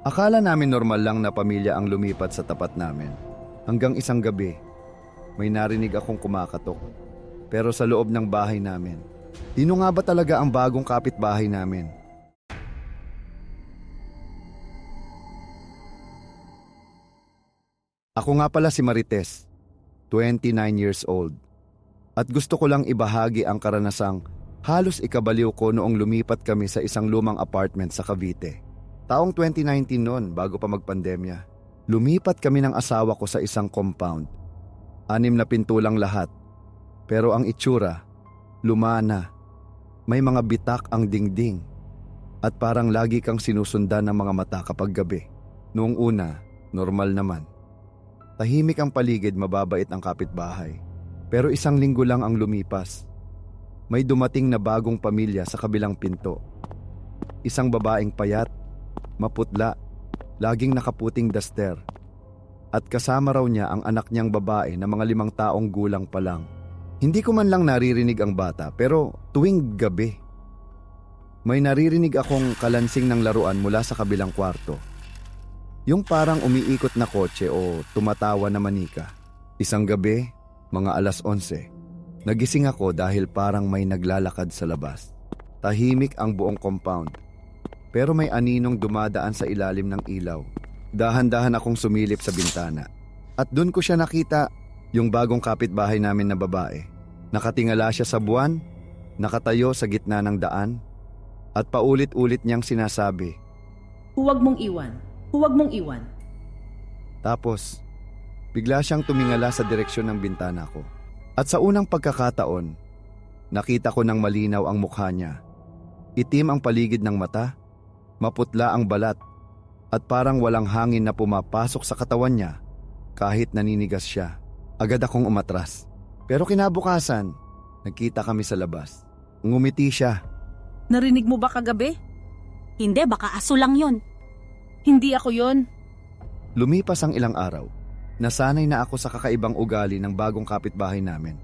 Akala namin normal lang na pamilya ang lumipat sa tapat namin. Hanggang isang gabi, may narinig akong kumakatok. Pero sa loob ng bahay namin. Sino nga ba talaga ang bagong kapitbahay namin? Ako nga pala si Marites, 29 years old. At gusto ko lang ibahagi ang karanasang halos ikabaliw ko noong lumipat kami sa isang lumang apartment sa Cavite. Taong 2019 noon, bago pa magpandemya. Lumipat kami ng asawa ko sa isang compound. Anim na pinto lang lahat. Pero ang itsura, lumana. May mga bitak ang dingding. At parang lagi kang sinusundan ng mga mata kapag gabi. Noong una, normal naman. Tahimik ang paligid, mababait ang kapitbahay. Pero isang linggo lang ang lumipas. May dumating na bagong pamilya sa kabilang pinto. Isang babaeng payat, maputla, laging nakaputing daster. At kasama raw niya ang anak niyang babae na mga limang taong gulang pa lang. Hindi ko man lang naririnig ang bata pero tuwing gabi. May naririnig akong kalansing ng laruan mula sa kabilang kwarto. Yung parang umiikot na kotse o tumatawa na manika. Isang gabi, mga alas 11, nagising ako dahil parang may naglalakad sa labas. Tahimik ang buong compound. Pero may aninong dumadaan sa ilalim ng ilaw. Dahan-dahan akong sumilip sa bintana. At doon ko siya nakita, yung bagong kapitbahay namin na babae. Nakatingala siya sa buwan, nakatayo sa gitna ng daan, at paulit-ulit niyang sinasabi, Huwag mong iwan. Huwag mong iwan. Tapos, bigla siyang tumingala sa direksyon ng bintana ko. At sa unang pagkakataon, nakita ko ng malinaw ang mukha niya. Itim ang paligid ng mata, maputla ang balat, at parang walang hangin na pumapasok sa katawan niya kahit naninigas siya. Agad akong umatras. Pero kinabukasan, nagkita kami sa labas. Ngumiti siya. Narinig mo ba kagabi? Hindi, baka aso lang yon. Hindi ako yon. Lumipas ang ilang araw. Nasanay na ako sa kakaibang ugali ng bagong kapitbahay namin.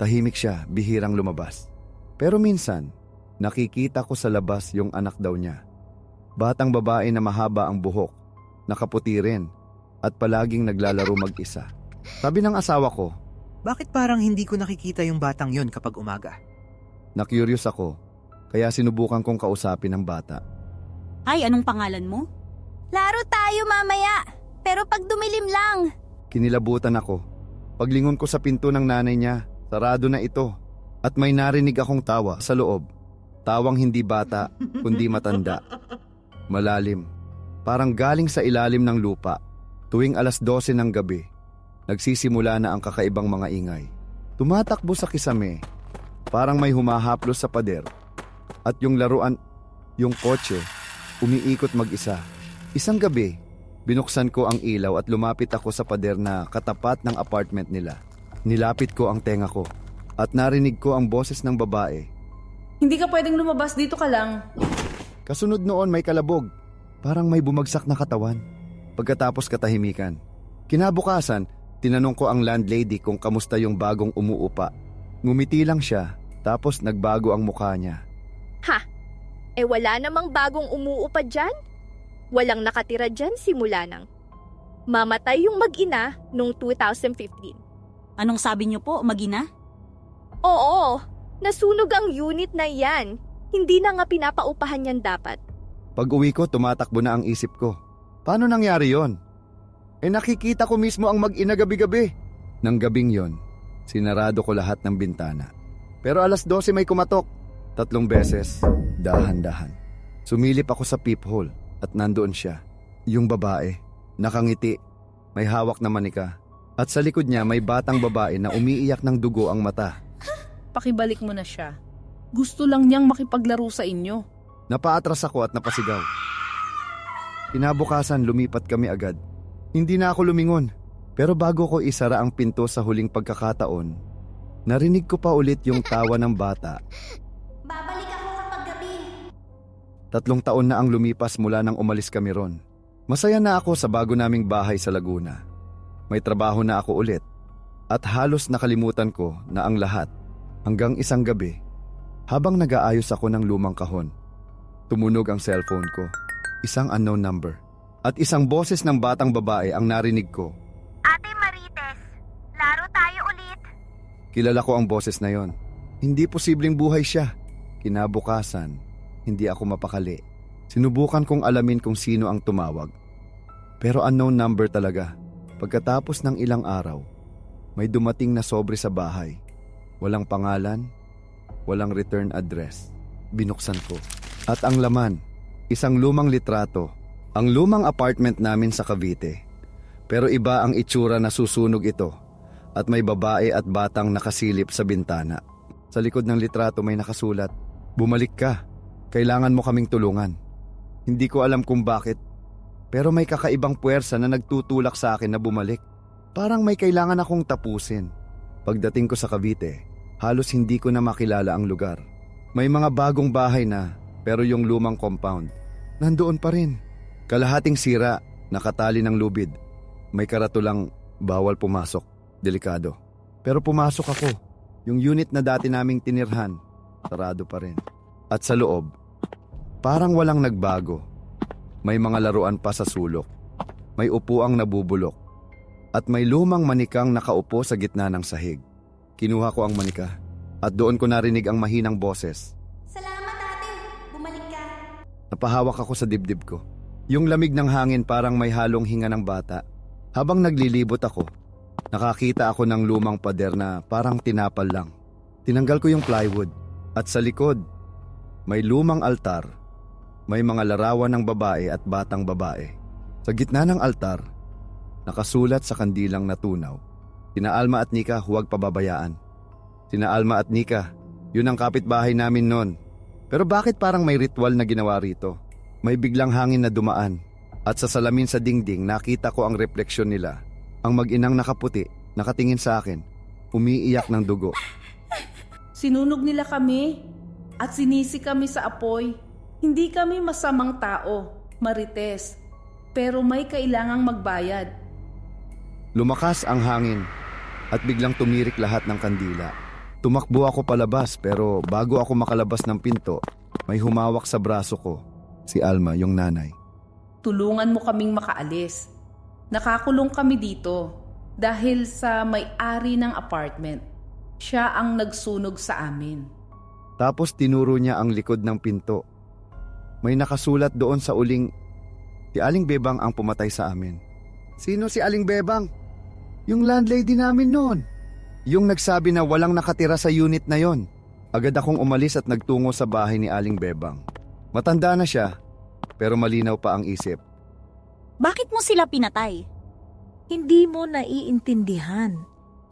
Tahimik siya, bihirang lumabas. Pero minsan, nakikita ko sa labas yung anak daw niya. Batang babae na mahaba ang buhok, nakaputi rin, at palaging naglalaro mag-isa. Sabi ng asawa ko, Bakit parang hindi ko nakikita yung batang yon kapag umaga? na-curious ako, kaya sinubukan kong kausapin ang bata. Ay, anong pangalan mo? Laro tayo mamaya. Pero pag dumilim lang. Kinilabutan ako. Paglingon ko sa pinto ng nanay niya, sarado na ito. At may narinig akong tawa sa loob. Tawang hindi bata, kundi matanda. Malalim. Parang galing sa ilalim ng lupa. Tuwing alas 12 ng gabi, nagsisimula na ang kakaibang mga ingay. Tumatakbo sa kisame. Parang may humahaplos sa pader. At yung laruan, yung kotse, umiikot mag-isa. Isang gabi, binuksan ko ang ilaw at lumapit ako sa pader na katapat ng apartment nila. Nilapit ko ang tenga ko at narinig ko ang boses ng babae. Hindi ka pwedeng lumabas dito ka lang. Kasunod noon may kalabog. Parang may bumagsak na katawan. Pagkatapos katahimikan. Kinabukasan, tinanong ko ang landlady kung kamusta yung bagong umuupa. Ngumiti lang siya, tapos nagbago ang mukha niya. Ha? Eh wala namang bagong umuupa dyan? Walang nakatira dyan simula nang. Mamatay yung mag-ina noong 2015. Anong sabi niyo po, Magina? Oo, nasunog ang unit na yan. Hindi na nga pinapaupahan yan dapat. Pag uwi ko, tumatakbo na ang isip ko. Paano nangyari yon? Eh nakikita ko mismo ang mag-ina gabi-gabi. Nang gabing yon, sinarado ko lahat ng bintana. Pero alas 12 may kumatok. Tatlong beses, dahan-dahan. Sumilip ako sa peephole at nandoon siya. Yung babae, nakangiti, may hawak na manika. At sa likod niya may batang babae na umiiyak ng dugo ang mata. Pakibalik mo na siya. Gusto lang niyang makipaglaro sa inyo. Napaatras ako at napasigaw. Kinabukasan lumipat kami agad. Hindi na ako lumingon. Pero bago ko isara ang pinto sa huling pagkakataon, narinig ko pa ulit yung tawa ng bata. Babalik ako kapag gabi. Tatlong taon na ang lumipas mula nang umalis kami ron. Masaya na ako sa bago naming bahay sa Laguna. May trabaho na ako ulit. At halos nakalimutan ko na ang lahat hanggang isang gabi habang nag-aayos ako ng lumang kahon. Tumunog ang cellphone ko. Isang unknown number. At isang boses ng batang babae ang narinig ko. Ate Marites, laro tayo ulit. Kilala ko ang boses na yon. Hindi posibleng buhay siya. Kinabukasan, hindi ako mapakali. Sinubukan kong alamin kung sino ang tumawag. Pero unknown number talaga. Pagkatapos ng ilang araw, may dumating na sobre sa bahay. Walang pangalan, walang return address. Binuksan ko. At ang laman, isang lumang litrato. Ang lumang apartment namin sa Cavite. Pero iba ang itsura na susunog ito at may babae at batang nakasilip sa bintana. Sa likod ng litrato may nakasulat, Bumalik ka, kailangan mo kaming tulungan. Hindi ko alam kung bakit, pero may kakaibang puwersa na nagtutulak sa akin na bumalik. Parang may kailangan akong tapusin. Pagdating ko sa Cavite, halos hindi ko na makilala ang lugar. May mga bagong bahay na, pero yung lumang compound, nandoon pa rin. Kalahating sira, nakatali ng lubid. May karatulang bawal pumasok, delikado. Pero pumasok ako. Yung unit na dati naming tinirhan, sarado pa rin. At sa loob, parang walang nagbago. May mga laruan pa sa sulok. May upuang nabubulok. At may lumang manikang nakaupo sa gitna ng sahig. Kinuha ko ang manika at doon ko narinig ang mahinang boses. Salamat ate, bumalik ka. Napahawak ako sa dibdib ko. Yung lamig ng hangin parang may halong hinga ng bata. Habang naglilibot ako, nakakita ako ng lumang pader na parang tinapal lang. Tinanggal ko yung plywood at sa likod, may lumang altar. May mga larawan ng babae at batang babae. Sa gitna ng altar, nakasulat sa kandilang natunaw. Sina Alma at Nika huwag pababayaan. Sina Alma at Nika, yun ang kapitbahay namin noon. Pero bakit parang may ritual na ginawa rito? May biglang hangin na dumaan at sa salamin sa dingding nakita ko ang refleksyon nila. Ang mag-inang nakaputi, nakatingin sa akin, umiiyak ng dugo. Sinunog nila kami at sinisi kami sa apoy. Hindi kami masamang tao, marites. Pero may kailangang magbayad. Lumakas ang hangin at biglang tumirik lahat ng kandila. Tumakbo ako palabas pero bago ako makalabas ng pinto, may humawak sa braso ko, si Alma, yung nanay. Tulungan mo kaming makaalis. Nakakulong kami dito dahil sa may-ari ng apartment. Siya ang nagsunog sa amin. Tapos tinuro niya ang likod ng pinto. May nakasulat doon sa uling, si Aling Bebang ang pumatay sa amin. Sino si Aling Bebang? Yung landlady namin noon. Yung nagsabi na walang nakatira sa unit na yon. Agad akong umalis at nagtungo sa bahay ni Aling Bebang. Matanda na siya, pero malinaw pa ang isip. Bakit mo sila pinatay? Hindi mo naiintindihan.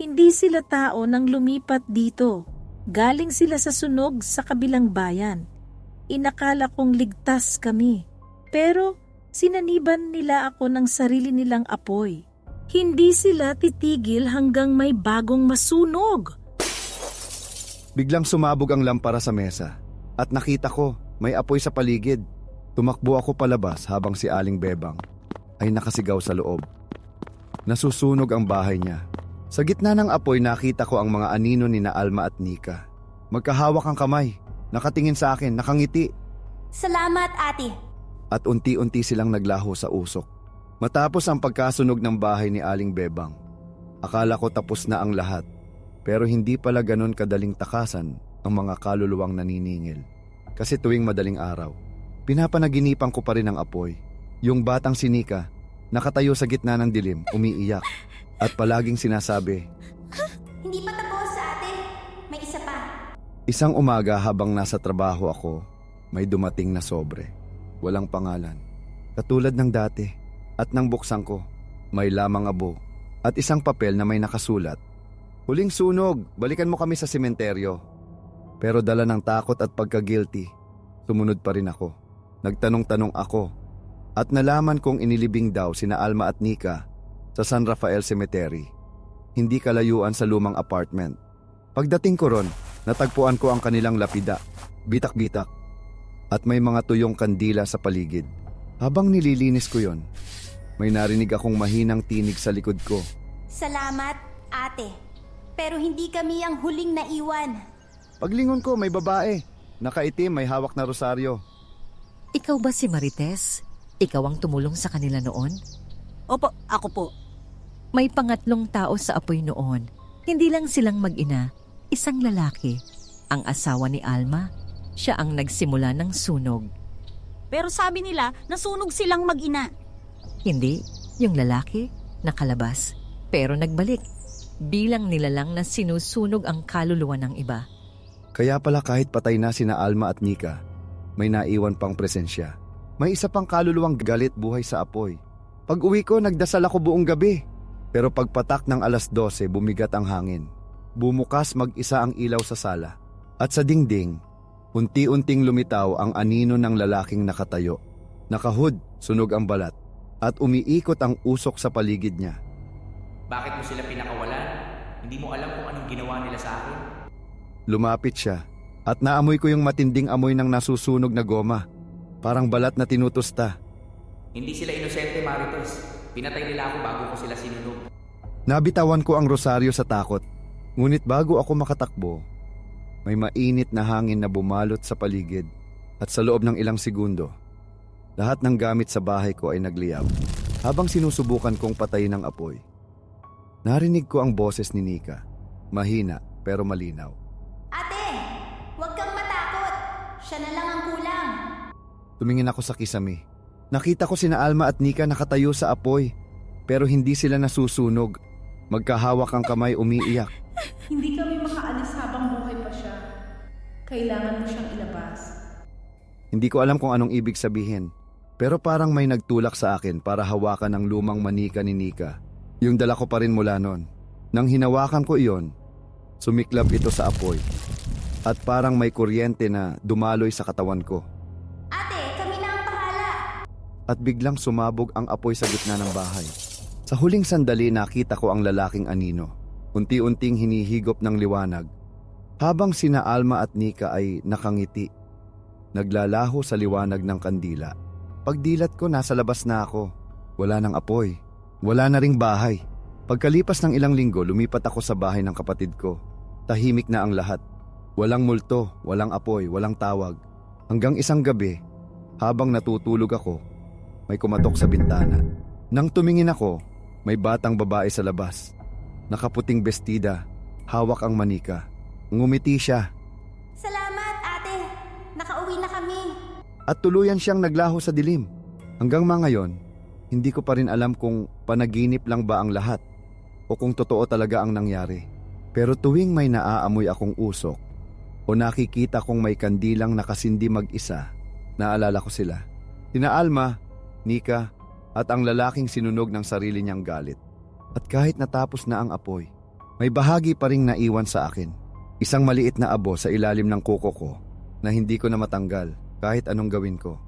Hindi sila tao nang lumipat dito. Galing sila sa sunog sa kabilang bayan. Inakala kong ligtas kami. Pero sinaniban nila ako ng sarili nilang apoy. Hindi sila titigil hanggang may bagong masunog. Biglang sumabog ang lampara sa mesa at nakita ko may apoy sa paligid. Tumakbo ako palabas habang si Aling Bebang ay nakasigaw sa loob. Nasusunog ang bahay niya. Sa gitna ng apoy nakita ko ang mga anino ni na Alma at Nika. Magkahawak ang kamay, nakatingin sa akin, nakangiti Salamat ate. at unti-unti silang naglaho sa usok. Matapos ang pagkasunog ng bahay ni Aling Bebang, akala ko tapos na ang lahat. Pero hindi pala ganon kadaling takasan ang mga kaluluwang naniningil. Kasi tuwing madaling araw, pinapanaginipan ko pa rin ang apoy. Yung batang sinika, nakatayo sa gitna ng dilim, umiiyak. At palaging sinasabi, Hindi pa tapos ate. May isa pa. Isang umaga habang nasa trabaho ako, may dumating na sobre. Walang pangalan. Katulad ng dati. At nang buksan ko, may lamang abo. At isang papel na may nakasulat. Huling sunog, balikan mo kami sa sementeryo. Pero dala ng takot at pagka-guilty, sumunod pa rin ako. Nagtanong-tanong ako. At nalaman kong inilibing daw sina Alma at Nika sa San Rafael Cemetery. Hindi kalayuan sa lumang apartment. Pagdating ko ron, natagpuan ko ang kanilang lapida, bitak-bitak, at may mga tuyong kandila sa paligid. Habang nililinis ko yon, may narinig akong mahinang tinig sa likod ko. Salamat ate. Pero hindi kami ang huling naiwan. Paglingon ko, may babae. Nakaitim, may hawak na rosaryo. Ikaw ba si Marites? Ikaw ang tumulong sa kanila noon? Opo, ako po. May pangatlong tao sa apoy noon. Hindi lang silang mag-ina, isang lalaki. Ang asawa ni Alma, siya ang nagsimula ng sunog. Pero sabi nila, nasunog silang mag-ina. Hindi, yung lalaki, nakalabas. Pero nagbalik. Bilang nila lang na sinusunog ang kaluluwa ng iba. Kaya pala kahit patay na sina Alma at Nika, may naiwan pang presensya. May isa pang kaluluwang galit buhay sa apoy. Pag uwi ko, nagdasal ako buong gabi. Pero pagpatak ng alas 12, bumigat ang hangin. Bumukas mag-isa ang ilaw sa sala. At sa dingding, unti-unting lumitaw ang anino ng lalaking nakatayo. Nakahud, sunog ang balat. At umiikot ang usok sa paligid niya. Bakit mo sila pinakawalan? Hindi mo alam kung anong ginawa nila sa akin? Lumapit siya at naamoy ko yung matinding amoy ng nasusunog na goma. Parang balat na tinutusta. Hindi sila inosente, Marites. Pinatay nila ako bago ko sila sinunog. Nabitawan ko ang rosaryo sa takot. Ngunit bago ako makatakbo, may mainit na hangin na bumalot sa paligid at sa loob ng ilang segundo, lahat ng gamit sa bahay ko ay nagliyab habang sinusubukan kong patayin ang apoy. Narinig ko ang boses ni Nika, mahina pero malinaw. Ate, huwag kang matakot. Siya na lang ang kulang. Tumingin ako sa kisame. Nakita ko sina Alma at Nika nakatayo sa apoy, pero hindi sila nasusunog. Magkahawak ang kamay umiiyak. Hindi kami makaalis habang buhay. Kailangan mo siyang ilabas. Hindi ko alam kung anong ibig sabihin, pero parang may nagtulak sa akin para hawakan ang lumang manika ni Nika. Yung dala ko pa rin mula noon. Nang hinawakan ko iyon, sumiklab ito sa apoy. At parang may kuryente na dumaloy sa katawan ko. Ate, kami na ang bahala. At biglang sumabog ang apoy sa gitna ng bahay. Sa huling sandali nakita ko ang lalaking anino. Unti-unting hinihigop ng liwanag. Habang sina Alma at Nika ay nakangiti. Naglalaho sa liwanag ng kandila. Pagdilat ko nasa labas na ako. Wala nang apoy. Wala na ring bahay. Pagkalipas ng ilang linggo, lumipat ako sa bahay ng kapatid ko. Tahimik na ang lahat. Walang multo, walang apoy, walang tawag. Hanggang isang gabi, habang natutulog ako, may kumatok sa bintana. Nang tumingin ako, may batang babae sa labas. Nakaputing bestida, hawak ang manika. Ngumiti siya Salamat, ate. Nakauwi na kami. at tuluyan siyang naglaho sa dilim. Hanggang mga ngayon, hindi ko pa rin alam kung panaginip lang ba ang lahat o kung totoo talaga ang nangyari. Pero tuwing may naaamoy akong usok o nakikita kong may kandilang nakasindi mag-isa, naalala ko sila. Sina Alma, Nika, at ang lalaking sinunog ng sarili niyang galit. At kahit natapos na ang apoy, may bahagi pa ring naiwan sa akin. Isang maliit na abo sa ilalim ng kuko ko na hindi ko na matanggal kahit anong gawin ko.